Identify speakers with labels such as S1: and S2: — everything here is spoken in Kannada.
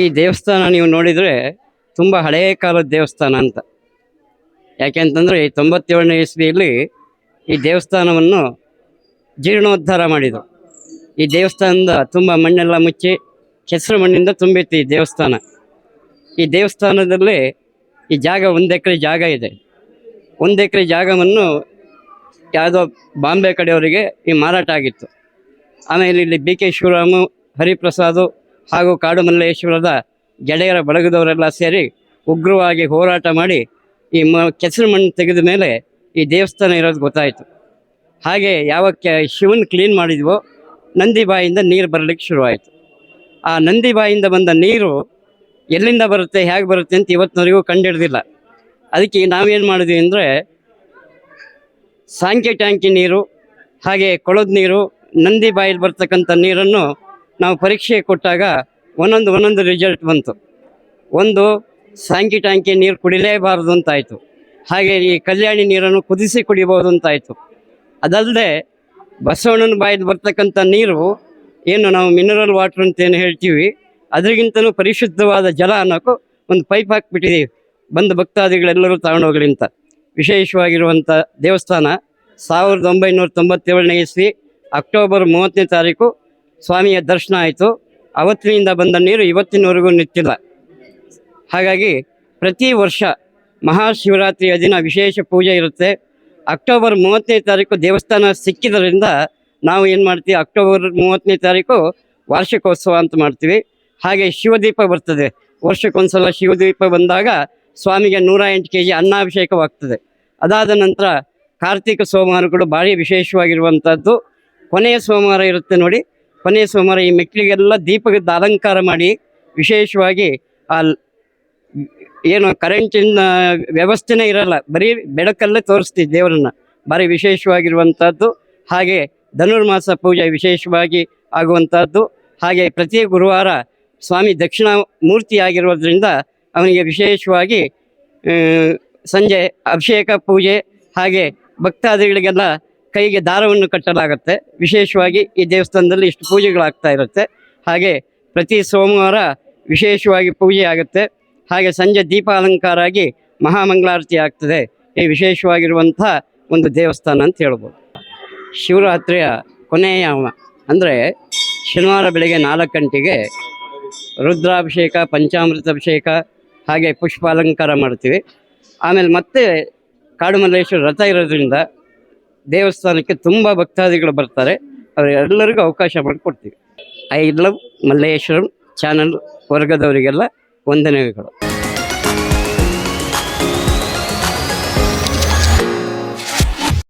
S1: ಈ ದೇವಸ್ಥಾನ ನೀವು ನೋಡಿದರೆ ತುಂಬ ಹಳೆಯ ಕಾಲದ ದೇವಸ್ಥಾನ ಅಂತ. ಯಾಕೆಂತಂದರೆ ಈ ತೊಂಬತ್ತೇಳನೇ ಇಸ್ವಿಯಲ್ಲಿ ಈ ದೇವಸ್ಥಾನವನ್ನು ಜೀರ್ಣೋದ್ಧಾರ ಮಾಡಿದರು. ಈ ದೇವಸ್ಥಾನದ ತುಂಬ ಮಣ್ಣೆಲ್ಲ ಮುಚ್ಚಿ ಕೆಸರು ಮಣ್ಣಿಂದ ತುಂಬಿತ್ತು ಈ ದೇವಸ್ಥಾನ. ಈ ದೇವಸ್ಥಾನದಲ್ಲಿ ಈ ಜಾಗ ಒಂದು ಎಕರೆ ಜಾಗ ಇದೆ. ಒಂದು ಎಕರೆ ಜಾಗವನ್ನು ಯಾವುದೋ ಬಾಂಬೆ ಕಡೆಯವರಿಗೆ ಈ ಮಾರಾಟ ಆಗಿತ್ತು. ಆಮೇಲೆ ಇಲ್ಲಿ ಬಿ ಕೆ ಶಿವರಾಮು, ಹರಿಪ್ರಸಾದು ಹಾಗೂ ಕಾಡು ಮಲ್ಲೇಶ್ವರದ ಗೆಳೆಯರ ಬಳಗದವರೆಲ್ಲ ಸೇರಿ ಉಗ್ರವಾಗಿ ಹೋರಾಟ ಮಾಡಿ ಈ ಮ, ಕೆಸರು ಮಣ್ಣು ತೆಗೆದ ಮೇಲೆ ಈ ದೇವಸ್ಥಾನ ಇರೋದು ಗೊತ್ತಾಯಿತು. ಹಾಗೆ ಯಾವ ಕೆ ಶಿವನ್ ಕ್ಲೀನ್ ಮಾಡಿದ್ವೋ ನಂದಿ ಬಾಯಿಂದ ನೀರು ಬರಲಿಕ್ಕೆ ಶುರುವಾಯಿತು. ಆ ನಂದಿ ಬಾಯಿಂದ ಬಂದ ನೀರು ಎಲ್ಲಿಂದ ಬರುತ್ತೆ, ಹೇಗೆ ಬರುತ್ತೆ ಅಂತ ಇವತ್ತಿನವರೆಗೂ ಕಂಡುಹಿಡ್ದಿಲ್ಲ ಅದಕ್ಕೆ ನಾವೇನು ಮಾಡಿದ್ವಿ ಅಂದರೆ ಸಾಂಕೆ ಟ್ಯಾಂಕಿ ನೀರು, ಹಾಗೆ ಕೊಳದ ನೀರು ನಂದಿ ಬಾಯಲ್ಲಿ ಬರ್ತಕ್ಕಂಥ ನೀರನ್ನು ನಾವು ಪರೀಕ್ಷೆ ಕೊಟ್ಟಾಗ ಒಂದೊಂದು ಒಂದೊಂದು ರಿಸಲ್ಟ್ ಬಂತು. ಒಂದು ಸಾಂಕಿ ಟ್ಯಾಂಕಿ ನೀರು ಕುಡಿಲೇಬಾರದು ಅಂತಾಯಿತು. ಹಾಗೆ ಈ ಕಲ್ಯಾಣಿ ನೀರನ್ನು ಕುದಿಸಿ ಕುಡಿಬೋದು ಅಂತಾಯಿತು. ಅದಲ್ಲದೆ ಬಸವಣ್ಣನ ಬಾಯಲ್ಲಿ ಬರ್ತಕ್ಕಂಥ ನೀರು ಏನು ನಾವು ಮಿನರಲ್ ವಾಟರ್ ಅಂತ ಏನು ಹೇಳ್ತೀವಿ ಅದರಿಗಿಂತಲೂ ಪರಿಶುದ್ಧವಾದ ಜಲ ಅನ್ನೋಕ್ಕೂ ಒಂದು ಪೈಪ್ ಹಾಕಿಬಿಟ್ಟಿದ್ದೀವಿ ಬಂದ ಭಕ್ತಾದಿಗಳೆಲ್ಲರೂ ತಗೊಂಡೋಗ್ಲಿ ಅಂತ. ವಿಶೇಷವಾಗಿರುವಂಥ ದೇವಸ್ಥಾನ ಸಾವಿರದ ಒಂಬೈನೂರ ತೊಂಬತ್ತೇಳನೇ ಇಸ್ವಿ ಅಕ್ಟೋಬರ್ ಮೂವತ್ತನೇ ತಾರೀಕು ಸ್ವಾಮಿಯ ದರ್ಶನ ಆಯಿತು. ಅವತ್ತಿನಿಂದ ಬಂದ ನೀರು ಇವತ್ತಿನವರೆಗೂ ನಿಂತಿಲ್ಲ. ಹಾಗಾಗಿ ಪ್ರತಿ ವರ್ಷ ಮಹಾಶಿವರಾತ್ರಿಯ ದಿನ ವಿಶೇಷ ಪೂಜೆ ಇರುತ್ತೆ. ಅಕ್ಟೋಬರ್ ಮೂವತ್ತನೇ ತಾರೀಕು ದೇವಸ್ಥಾನ ಸಿಕ್ಕಿದ್ರಿಂದ ನಾವು ಏನು ಮಾಡ್ತೀವಿ? ಅಕ್ಟೋಬರ್ ಮೂವತ್ತನೇ ತಾರೀಕು ವಾರ್ಷಿಕೋತ್ಸವ ಅಂತ ಮಾಡ್ತೀವಿ. ಹಾಗೆ ಶಿವದೀಪ ಬರ್ತದೆ. ವರ್ಷಕ್ಕೊಂದ್ಸಲ ಶಿವದೀಪ ಬಂದಾಗ ಸ್ವಾಮಿಗೆ ನೂರ ಎಂಟು ಕೆ ಜಿ ಅನ್ನಾಭಿಷೇಕವಾಗ್ತದೆ. ಅದಾದ ನಂತರ ಕಾರ್ತಿಕ ಸೋಮವಾರಗಳು ಭಾರಿ ವಿಶೇಷವಾಗಿರುವಂಥದ್ದು ಕೊನೆಯ ಸೋಮವಾರ ಇರುತ್ತೆ ನೋಡಿ. ಕೊನೆಯ ಸೋಮವಾರ ಈ ಮೆಕ್ಕಲಿಗೆಲ್ಲ ದೀಪದ ಅಲಂಕಾರ ಮಾಡಿ ವಿಶೇಷವಾಗಿ ಆ ಏನು ಕರೆಂಟಿನ ವ್ಯವಸ್ಥೆನೇ ಇರಲ್ಲ. ಬರೀ ಬೆಳಕಲ್ಲೇ ತೋರಿಸ್ತೀವಿ ದೇವರನ್ನು. ಭಾರಿ ವಿಶೇಷವಾಗಿರುವಂಥದ್ದು ಹಾಗೆ ಧನುರ್ಮಾಸ ಪೂಜೆ ವಿಶೇಷವಾಗಿ ಆಗುವಂಥದ್ದು ಹಾಗೆ ಪ್ರತಿ ಗುರುವಾರ ಸ್ವಾಮಿ ದಕ್ಷಿಣ ಮೂರ್ತಿಯಾಗಿರೋದ್ರಿಂದ ಅವನಿಗೆ ವಿಶೇಷವಾಗಿ ಸಂಜೆ ಅಭಿಷೇಕ ಪೂಜೆ, ಹಾಗೆ ಭಕ್ತಾದಿಗಳಿಗೆಲ್ಲ ಕೈಗೆ ದಾರವನ್ನು ಕಟ್ಟಲಾಗುತ್ತೆ. ವಿಶೇಷವಾಗಿ ಈ ದೇವಸ್ಥಾನದಲ್ಲಿ ಇಷ್ಟು ಪೂಜೆಗಳಾಗ್ತಾ ಇರುತ್ತೆ. ಹಾಗೆ ಪ್ರತಿ ಸೋಮವಾರ ವಿಶೇಷವಾಗಿ ಪೂಜೆ ಆಗುತ್ತೆ. ಹಾಗೆ ಸಂಜೆ ದೀಪ ಅಲಂಕಾರ ಆಗಿ ಮಹಾಮಂಗಳಾರತಿ ಆಗ್ತದೆ. ಈ ವಿಶೇಷವಾಗಿರುವಂಥ ಒಂದು ದೇವಸ್ಥಾನ ಅಂತ ಹೇಳ್ಬೋದು. ಶಿವರಾತ್ರಿಯ ಕೊನೆಯ ಅಂದರೆ ಶನಿವಾರ ಬೆಳಗ್ಗೆ ನಾಲ್ಕು ಗಂಟೆಗೆ ರುದ್ರಾಭಿಷೇಕ ಪಂಚಾಮೃತ ಅಭಿಷೇಕ ಹಾಗೆ ಪುಷ್ಪಾಲಂಕಾರ ಮಾಡ್ತೀವಿ. ಆಮೇಲೆ ಮತ್ತೆ ಕಾಡುಮಲ್ಲೇಶ್ವರ ರಥ ಇರೋದ್ರಿಂದ ದೇವಸ್ಥಾನಕ್ಕೆ ತುಂಬ ಭಕ್ತಾದಿಗಳು ಬರ್ತಾರೆ. ಅವರೆಲ್ಲರಿಗೂ ಅವಕಾಶ ಮಾಡಿಕೊಡ್ತೀವಿ. ಐ ಲವ್ ಮಲ್ಲೇಶ್ವರಂ ಚಾನಲ್ ವರ್ಗದವರಿಗೆಲ್ಲ ವಂದನೆಗಳು.